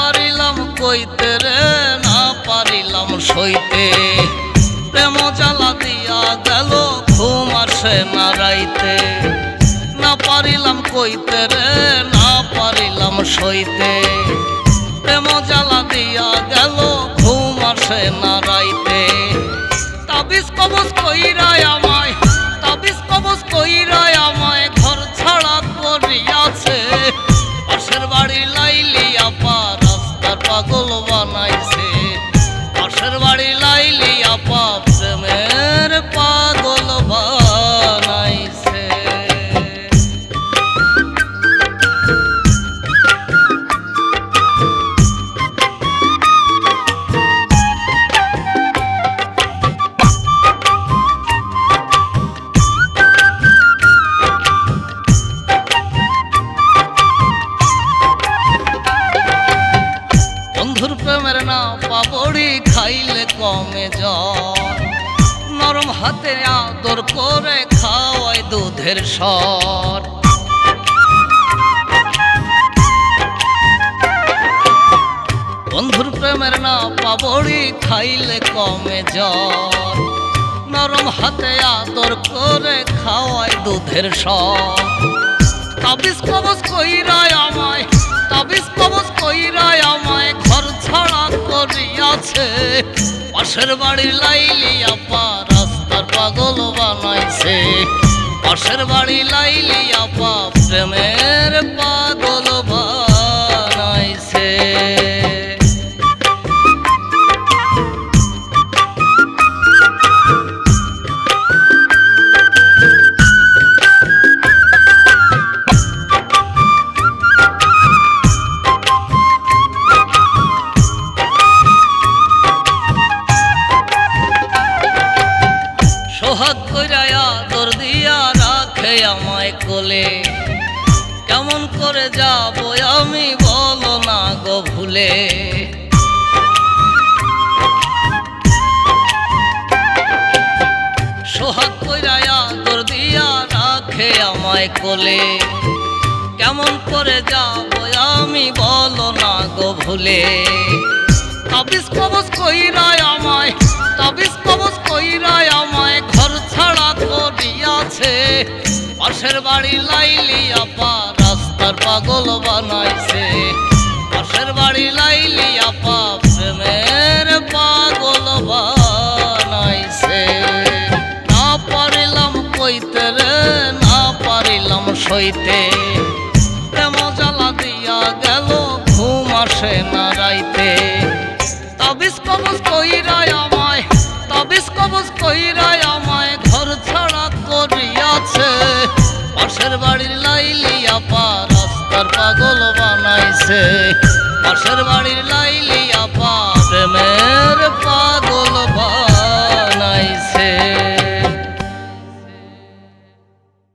পারিলাম কইতে রে, না পারিলাম সইতে। প্রেম জ্বালা দিয়া গেল ঘুম আসে না রাইতে। না পারিলাম কইতে রে, না পারিলাম সইতে। প্রেম জ্বালা দিয়া গেল ঘুম আসে না রাইতে। তাবিজ কবজ কইরায় আমায়, তাবিজ কবজ কইরায় আমায় ঘর ছাড়া করিয়াছে। পাশের বাড়ি লাইলি পাগল বানাইছে কমে জ্বর নরম হাতে আদর করে খাওয়াই দুধের সর বন্ধুর প্রেমের না পাবড়ি খাইলে কমে জ্বর নরম হাতে আদর করে খাওয়াই দুধের সর তাবিজ কবজ কইরায় আমায়, তাবিজ কবজ কইরায় আমায়। ছাড়া করিয়াছে। পাশের বাড়ি লাইলি আপা রাস্তার পাগল বানাইছে। পাশের বাড়ি লাইলি আপা প্রেমের পাগল কইরায়া দর দিয়া রাখে আমায় কোলে। কেমন করে যাব আমি বলো না গো ভুলে। সোহাগ কইরায়া দর দিয়া রাখে আমায় কোলে। কেমন করে যাব আমি বলো না গো ভুলে। তাবিজ কবজ কইরায় আমায়, তাবিজ পাশের বাড়ি লাইলি আপা, রাস্তার পাগল বানাইছে। পাশের বাড়ি লাইলি আপা, প্রেমের পাগল বানাইছে। না পারিলাম কইতে রে, না পারিলাম সইতে। প্রেম জ্বালা দিয়া গেল, ঘুম আসে না রাইতে। কবজ পাশের বাড়ির লাইলি আপা রাস্তার পাগল বানাইছে। পাশের বাড়ির লাইলি আপা প্রেমে